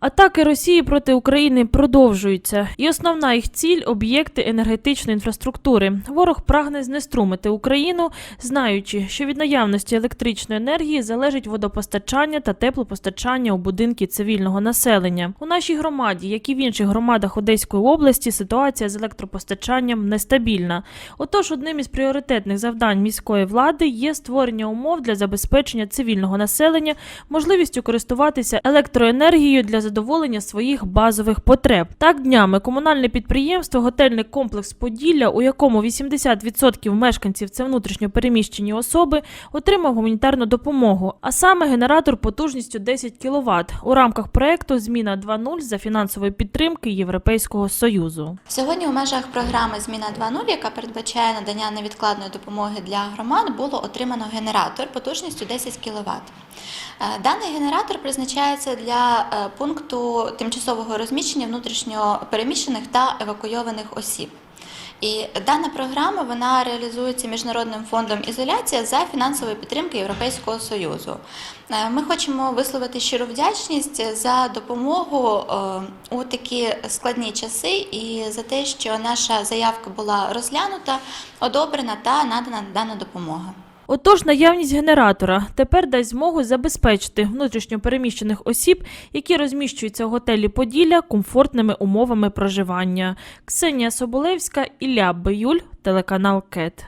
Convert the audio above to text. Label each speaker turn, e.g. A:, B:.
A: Атаки Росії проти України продовжуються, і основна їх ціль об'єкти енергетичної інфраструктури. Ворог прагне знеструмити Україну, знаючи, що від наявності електричної енергії залежить водопостачання та теплопостачання у будинки цивільного населення. У нашій громаді, як і в інших громадах Одеської області, ситуація з електропостачанням нестабільна. Отож, одним із пріоритетних завдань міської влади є створення умов для забезпечення цивільного населення можливістю користуватися електроенергією для задоволення своїх базових потреб. Так днями комунальне підприємство Готельний комплекс Поділля, у якому 80% мешканців це внутрішньо переміщені особи, отримав гуманітарну допомогу, а саме генератор потужністю 10 кВт у рамках проекту Зміна 2.0 за фінансової підтримки Європейського союзу.
B: Сьогодні у межах програми Зміна 2.0, яка передбачає надання невідкладної допомоги для громад, було отримано генератор потужністю 10 кВт. Даний генератор призначається для е, пункту тимчасового розміщення внутрішньо переміщених та евакуйованих осіб. І дана програма вона реалізується міжнародним фондом ізоляція за фінансової підтримки Європейського союзу. Е, Ми хочемо висловити щиру вдячність за допомогу е, у такі складні часи і за те, що наша заявка була розглянута, одобрена та надана дана допомога.
A: Отож, наявність генератора тепер дасть змогу забезпечити внутрішньо переміщених осіб, які розміщуються в готелі Поділля комфортними умовами проживання. Ксенія Соболевська, Ілля Биюль, телеканал КЕТ.